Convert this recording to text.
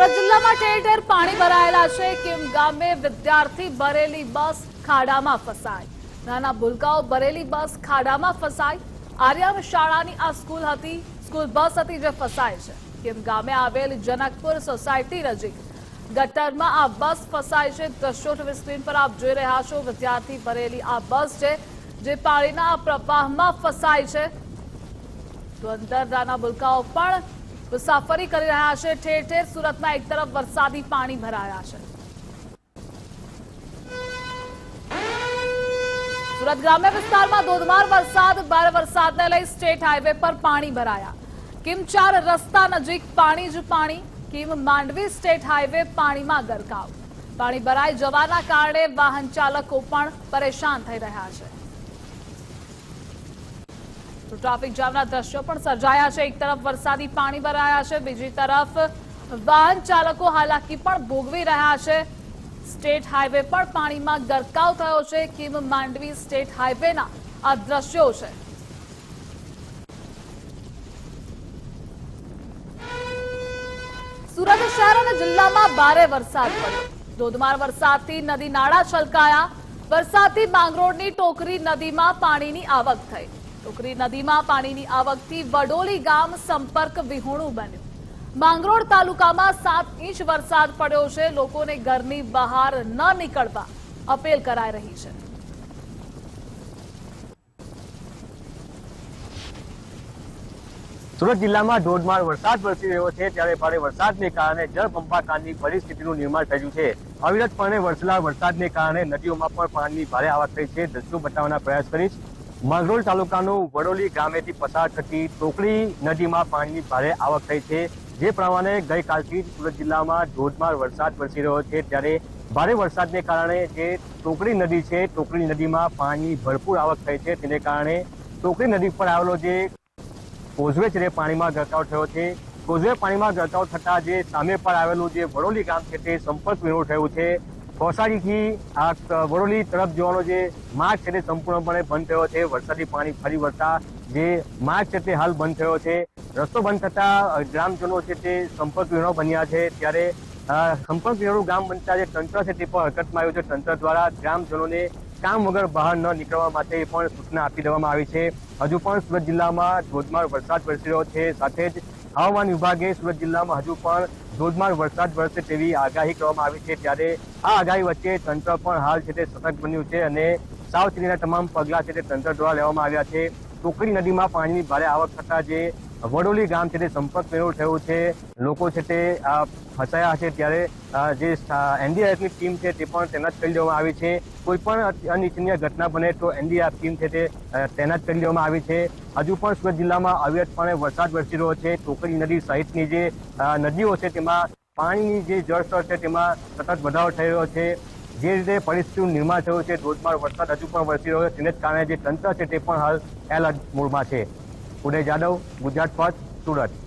સુરત જિલ્લામાં ઠેર પાણી ભરાયેલા છે. કેમ ગામે વિદ્યાર્થી ભરેલી બસ ખાડામાં ફસાઈ નાના ભૂલકાઓ ભરેલી બસ ખાડામાં ફસાઈ આર્યમ શાળાની આ સ્કૂલ હતી, સ્કૂલ બસ હતી જે ફસાય છે. કેમ ગામે આવેલ જનકપુર સોસાયટી નજીક ગટરમાં આ બસ ફસાય છે. દ્રશ્યો ટીવી સ્ક્રીન પર આપ જોઈ રહ્યા છો, વિદ્યાર્થી ભરેલી આ બસ છે, જે પાણીના પ્રવાહમાં ફસાય છે. તો અંદર નાના ભૂલકાઓ પણ મુસાફરી કરી રહ્યા છે. ઠેર ઠેર સુરતમાં એક તરફ વરસાદી પાણી ભરાયા છે. સુરત ગ્રામ્ય વિસ્તારમાં ધોધમાર વરસાદ, ભારે વરસાદને લઈ સ્ટેટ હાઈવે પર પાણી ભરાયા. કિમ ચાર રસ્તા નજીક પાણી જ પાણી, કિમ માંડવી સ્ટેટ હાઈવે પાણીમાં ગરકાવ. પાણી ભરાઈ જવાના કારણે વાહન ચાલકો પણ પરેશાન થઈ રહ્યા છે. તો ટ્રાફિક જામના દ્રશ્યો પણ સર્જાયા છે. એક તરફ વરસાદી પાણી ભરાયા છે, બીજી તરફ વાહન ચાલકો હાલાકી પણ ભોગવી રહ્યા છે. સ્ટેટ હાઈવે પણ પાણીમાં ગરકાવ થયો છે. કિમ માંડવી સ્ટેટ હાઈવેના આ દ્રશ્યો છે. સુરત શહેર અને જિલ્લામાં ભારે વરસાદ પડ્યો. ધોધમાર વરસાદથી નદી નાળા છલકાયા. વરસાદથી માંગરોળની ટોકરી નદીમાં પાણીની આવક થઈ. ટોકરી નદીમાં પાણીની આવકથી વડોલી ગામ સંપર્ક વિહોણું બન્યું. માંગરોળ તાલુકામાં સાત ઇંચ વરસાદ પડ્યો છે. લોકોને ઘરની બહાર ન નીકળવા અપીલ કરાઈ રહી છે. સુરત જિલ્લામાં ધોધમાર વરસાદ વરસી રહ્યો છે. ત્યારે ભારે વરસાદને કારણે જળબંબાકારની પરિસ્થિતિનું નિર્માણ થયું છે. અવિરતપણે વરસેલા વરસાદને કારણે નદીઓમાં પણ પાણીની ભારે આવક થઈ છે. દ્રશ્યો બતાવવાના પ્રયાસ કરીશ. માંગરોળ તાલુકાનું વડોલી ગામેથી પસાર થતી ટોકડી નદીમાં પાણીની ભારે આવક થઈ છે. જે પ્રમાણે ગઈકાલથી સુરત જિલ્લામાં ધોધમાર વરસાદ વરસી રહ્યો છે. ત્યારે ભારે વરસાદને કારણે જે ટોકડી નદી છે ટોકડી નદીમાં પાણીની ભરપૂર આવક થઈ છે. તેને કારણે ટોકડી નદી પર આવેલો જે કોઝવે છે પાણીમાં ગરકાવ થયો છે. કોઝવે પાણીમાં ગરકાવ થતા જે સામે પર આવેલું જે વડોલી ગામ છે, તે સંપર્ક વિરોધ થયું છે. કોસાડીથી આ વડોલી તરફ જવાનો જે માર્ગ છે તે સંપૂર્ણપણે બંધ થયો છે. વરસાદી પાણી ફરી વળતા જે માર્ગ છે તે હાલ બંધ થયો છે. રસ્તો બંધ થતા ગ્રામજનો છે તે સંપર્ક વિહોણો બન્યા છે. ત્યારે સંપર્ક વિહોણું ગામ બનતા જે તંત્ર છે તે પણ હરકતમાં આવ્યું છે. તંત્ર દ્વારા ગ્રામજનોને કામ વગર બહાર ન નીકળવા માટે પણ સૂચના આપી દેવામાં આવી છે. હજુ પણ સુરત જિલ્લામાં ધોધમાર વરસાદ વરસી રહ્યો છે. સાથે જ હવામાન વિભાગે સુરત જિલ્લામાં હજુ પણ ધોધમાર વરસાદ વરસે તેવી આગાહી કરવામાં આવી છે. ત્યારે આ આગાહી વચ્ચે તંત્ર પણ હાલ છે તે સતર્ક બન્યું છે અને સાવચેતીના તમામ પગલાં છે તે તંત્ર દ્વારા લેવામાં આવ્યા છે. ટોકરી નદીમાં પાણીની ભારે આવક થતા જે વડોલી ગામ છે તે સંપર્ક મેળો થયો છે. લોકો છે તે આ, ફસાયા છે ત્યારે જે એનડીઆરએફની ટીમ છે તે પણ તૈનાત કરી દેવામાં આવી છે. કોઈ પણ અનિચ્છનીય ઘટના બને તો એનડીઆરએફ ટીમ છે તે તૈનાત કરી દેવામાં આવી છે. હજુ પણ સુરત જિલ્લામાં અવિરતપણે વરસાદ વરસી રહ્યો છે. ટોકરી નદી સહિતની જે નદીઓ છે તેમાં પાણીની જે જળસ્તર છે તેમાં સતત વધારો થઈ રહ્યો છે. જે રીતે પરિસ્થિતિનું નિર્માણ થયું છે ધોધમાર વરસાદ હજુ પણ વરસી રહ્યો છે. તેને કારણે જે તંત્ર છે તે પણ હાલ એલર્ટ મોડમાં છે. ઉદય જાદવ ગુજરાત ફર્સ્ટ સુરત.